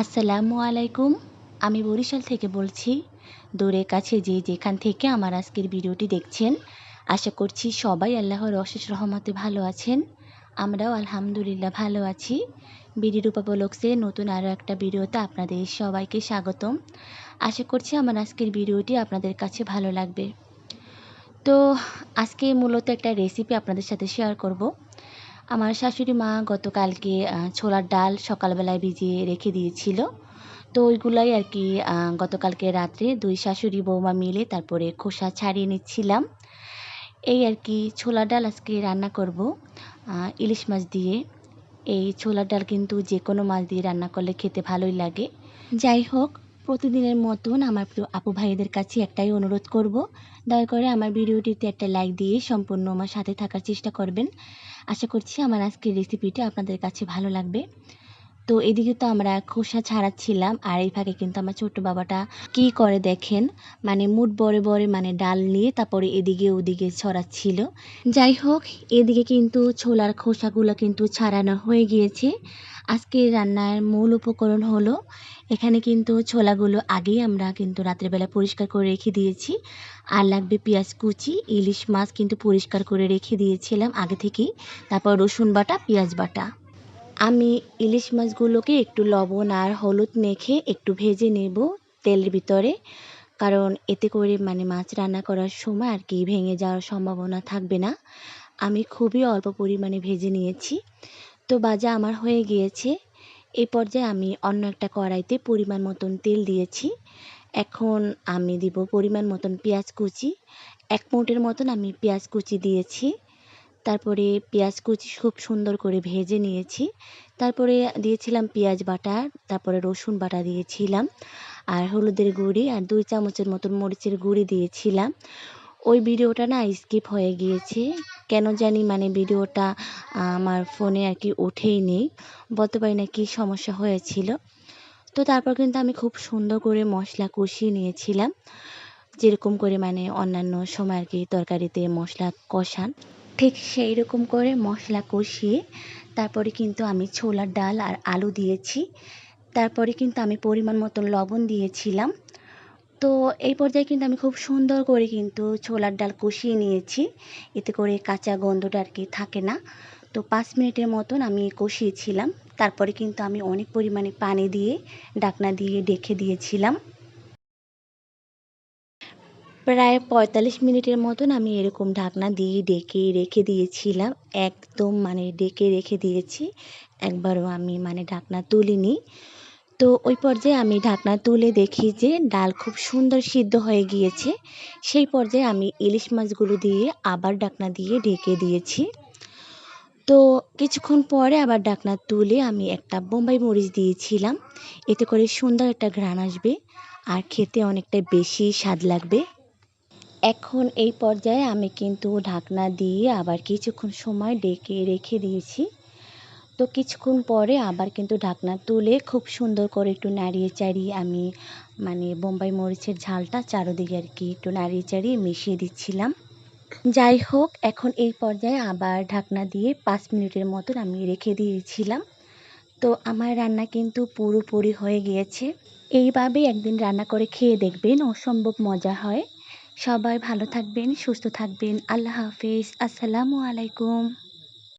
আসসালামু আলাইকুম। আমি বরিশাল থেকে বলছি, দূরে কাছে যে যেখান থেকে আমার আজকের ভিডিওটি দেখছেন, আশা করছি সবাই আল্লাহর অশেষ রহমতে ভালো আছেন। আমরাও আলহামদুলিল্লাহ ভালো আছি। বিডি রূপা ব্লগসে নতুন আরও একটা ভিডিওতে আপনাদের সবাইকে স্বাগতম। আশা করছি আমার আজকের ভিডিওটি আপনাদের কাছে ভালো লাগবে। তো আজকে মূলত একটা রেসিপি আপনাদের সাথে শেয়ার করব। আমার শাশুড়ি মা গতকালকে ছোলার ডাল সকালবেলায় ভিজিয়ে রেখে দিয়েছিল। তো ওইগুলাই আর কি গতকালকে রাত্রে দুই শাশুড়ি বৌমা মিলে তারপরে খোসা ছাড়িয়ে নিচ্ছিলাম। এই আর কি, ছোলার ডাল আজকে রান্না করব ইলিশ মাছ দিয়ে। এই ছোলার ডাল কিন্তু যে কোনো মাছ দিয়ে রান্না করলে খেতে ভালোই লাগে। যাই হোক প্রতিদিনের মতন আমার প্রিয় আপু ভাইদের কাছে একটাই অনুরোধ করব, দয়া করে আমার ভিডিওটিতে একটা লাইক দিয়ে সম্পূর্ণ আমার সাথে থাকার চেষ্টা করবেন। আশা করছি আমার আজকের রেসিপিটা আপনাদের কাছে ভালো লাগবে। তো এদিকে তো আমরা খোসা ছাড়াচ্ছিলাম, আর এই ফাঁকে কিন্তু আমার ছোট্ট বাবাটা কি করে দেখেন মানে মুড বড়ে বড়ে মানে ডাল নিয়ে তারপরে এদিকে ওদিকে ছড়াচ্ছিল। যাই হোক, এদিকে কিন্তু ছোলার খোসাগুলো কিন্তু ছাড়ানো হয়ে গিয়েছে। আজকে রান্নার মূল উপকরণ হলো, এখানে কিন্তু ছোলাগুলো আগেই আমরা কিন্তু রাত্রেবেলা পরিষ্কার করে রেখে দিয়েছি। আর লাগবে পেঁয়াজ কুচি, ইলিশ মাছ কিন্তু পরিষ্কার করে রেখে দিয়েছিলাম আগে থেকেই। তারপর রসুন বাটা, পেঁয়াজ বাটা। আমি ইলিশ মাছগুলোকে একটু লবণ আর হলুদ মেখে একটু ভেজে নেব তেলের ভিতরে। কারণ এতে করে মানে মাছ রান্না করার সময় আর কি ভেঙে যাওয়ার সম্ভাবনা থাকবে না। আমি খুবই অল্প পরিমাণে ভেজে নিয়েছি। তো বাজা আমার হয়ে গিয়েছে। এই পর্যায়ে আমি অন্য একটা কড়াইতে পরিমাণ মতন তেল দিয়েছি। এখন আমি দিব পরিমাণ মতন পেঁয়াজ কুচি। এক মুটের মতন আমি পেঁয়াজ কুচি দিয়েছি। তারপরে পেঁয়াজ কুচি খুব সুন্দর করে ভেজে নিয়েছি। তারপরে দিয়েছিলাম পেঁয়াজ বাটা, তারপরে রসুন বাটা দিয়েছিলাম। আর হলুদের গুঁড়ি আর দুই চামচের মতন মরিচের গুঁড়ি দিয়েছিলাম। ওই ভিডিওটা না স্কিপ হয়ে গিয়েছে। কেন জানি মানে ভিডিওটা আমার ফোনে আর কি ওঠেই নেই। বলতে পারি না কী সমস্যা হয়েছিল। তো তারপর কিন্তু আমি খুব সুন্দর করে মশলা কষিয়ে নিয়েছিলাম। যেরকম করে মানে অন্যান্য সময় আর কি তরকারিতে মশলা কষান, ঠিক সেই রকম করে মশলা কষিয়ে তারপরে কিন্তু আমি ছোলার ডাল আর আলু দিয়েছি। তারপরে কিন্তু আমি পরিমাণ মতন লবণ দিয়েছিলাম। তো এই পর্যায়ে কিন্তু আমি খুব সুন্দর করে কিন্তু ছোলার ডাল কষিয়ে নিয়েছি। এতে করে কাঁচা গন্ধটা আর কি থাকে না। তো পাঁচ মিনিটের মতন আমি কষিয়েছিলাম। তারপরে কিন্তু আমি অনেক পরিমাণে পানি দিয়ে ডাকনা দিয়ে ডেকে দিয়েছিলাম। প্রায় পঁয়তাল্লিশ মিনিটের মতন আমি এরকম ঢাকনা দিয়ে ডেকে রেখে দিয়েছিলাম। একদম মানে ডেকে রেখে দিয়েছি। একবারও আমি মানে ঢাকনা তুলিনি। তো ওই পর্যায়ে আমি ঢাকনা তুলে দেখি যে ডাল খুব সুন্দর সিদ্ধ হয়ে গিয়েছে। সেই পর্যায়ে আমি ইলিশ মাছগুলো দিয়ে আবার ডাকনা দিয়ে ঢেকে দিয়েছি। তো কিছুক্ষণ পরে আবার ডাকনা তুলে আমি একটা বোম্বাই মরিচ দিয়েছিলাম। এতে করে সুন্দর একটা ঘ্রাণ আসবে আর খেতে অনেকটা বেশি স্বাদ লাগবে। এখন এই পর্যায়ে আমি কিন্তু ঢাকনা দিয়ে আবার কিছুক্ষণ সময় ডেকে রেখে দিয়েছি। তো কিছুক্ষণ পরে আবার কিন্তু ঢাকনা তুলে খুব সুন্দর করে একটু নাড়িয়ে চাড়িয়ে আমি মানে বোম্বাই মরিচের ঝালটা চারোদিকে আর কি একটু নাড়িয়ে চাড়িয়ে মিশিয়ে দিচ্ছিলাম। যাই হোক, এখন এই পর্যায়ে আবার ঢাকনা দিয়ে পাঁচ মিনিটের মতন আমি রেখে দিয়েছিলাম। তো আমার রান্না কিন্তু পুরোপুরি হয়ে গিয়েছে। এইভাবে একদিন রান্না করে খেয়ে দেখবেন, অসম্ভব মজা হয়। সবাই ভালো থাকবেন, সুস্থ থাকবেন। আল্লাহ হাফিজ। আসসালামু আলাইকুম।